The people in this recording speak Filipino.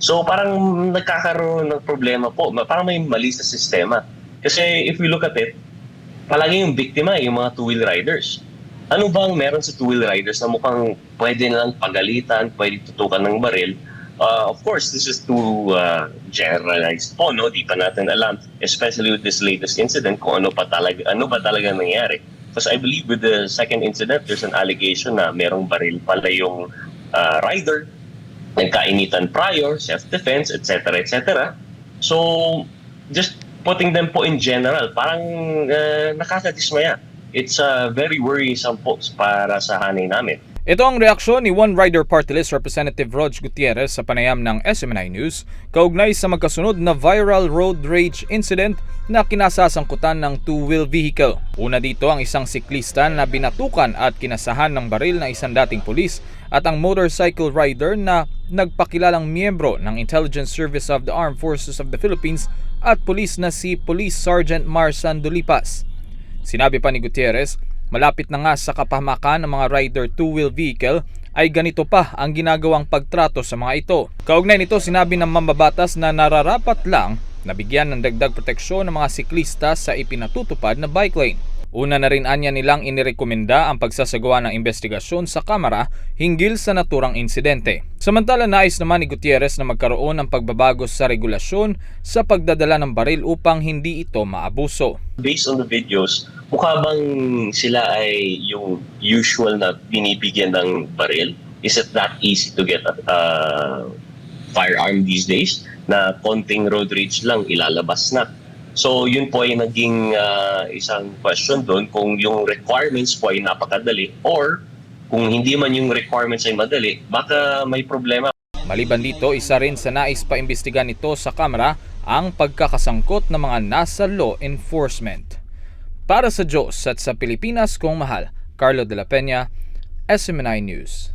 So parang nagkakaroon ng problema po. Parang may mali sa sistema. Kasi if we look at it, palagi yung biktima yung mga two-wheel riders. Ano bang meron sa two-wheel riders na mukhang pwede na lang pagalitan, pwede tutukan ng baril? Uh, of course, this is too uh, generalized po, no? Di pa natin alam, especially with this latest incident, kung ano pa talaga, ano ba talaga nangyari. Because I believe with the second incident, there's an allegation na merong baril pala yung uh, rider, nagkainitan prior, self-defense, etc., etc. So, just putting them po in general, parang uh, nakakadismaya. It's uh, very worrisome po para sa hanay namin. Ito ang reaksyon ni One Rider Party List Representative Rog Gutierrez sa panayam ng SMNI News kaugnay sa magkasunod na viral road rage incident na kinasasangkutan ng two-wheel vehicle. Una dito ang isang siklista na binatukan at kinasahan ng baril ng isang dating pulis at ang motorcycle rider na nagpakilalang miyembro ng Intelligence Service of the Armed Forces of the Philippines at pulis na si Police Sergeant Marsan Dolipas. Sinabi pa ni Gutierrez, malapit na nga sa kapahamakan ng mga rider two-wheel vehicle ay ganito pa ang ginagawang pagtrato sa mga ito. Kaugnay nito sinabi ng mambabatas na nararapat lang na bigyan ng dagdag proteksyon ng mga siklista sa ipinatutupad na bike lane. Una na rin anya nilang inirekomenda ang pagsasagawa ng investigasyon sa Kamara hinggil sa naturang insidente. Samantala nais naman ni Gutierrez na magkaroon ng pagbabago sa regulasyon sa pagdadala ng baril upang hindi ito maabuso. Based on the videos, mukha bang sila ay yung usual na binibigyan ng baril? Is it that easy to get a uh, firearm these days na konting road rage lang ilalabas na? So yun po ay naging uh, isang question doon kung yung requirements po ay napakadali or kung hindi man yung requirements ay madali, baka may problema Maliban dito, isa rin sa nais paimbestigan nito sa Kamara ang pagkakasangkot ng mga nasa law enforcement. Para sa Diyos at sa Pilipinas kong mahal, Carlo de la Peña, SMNI News.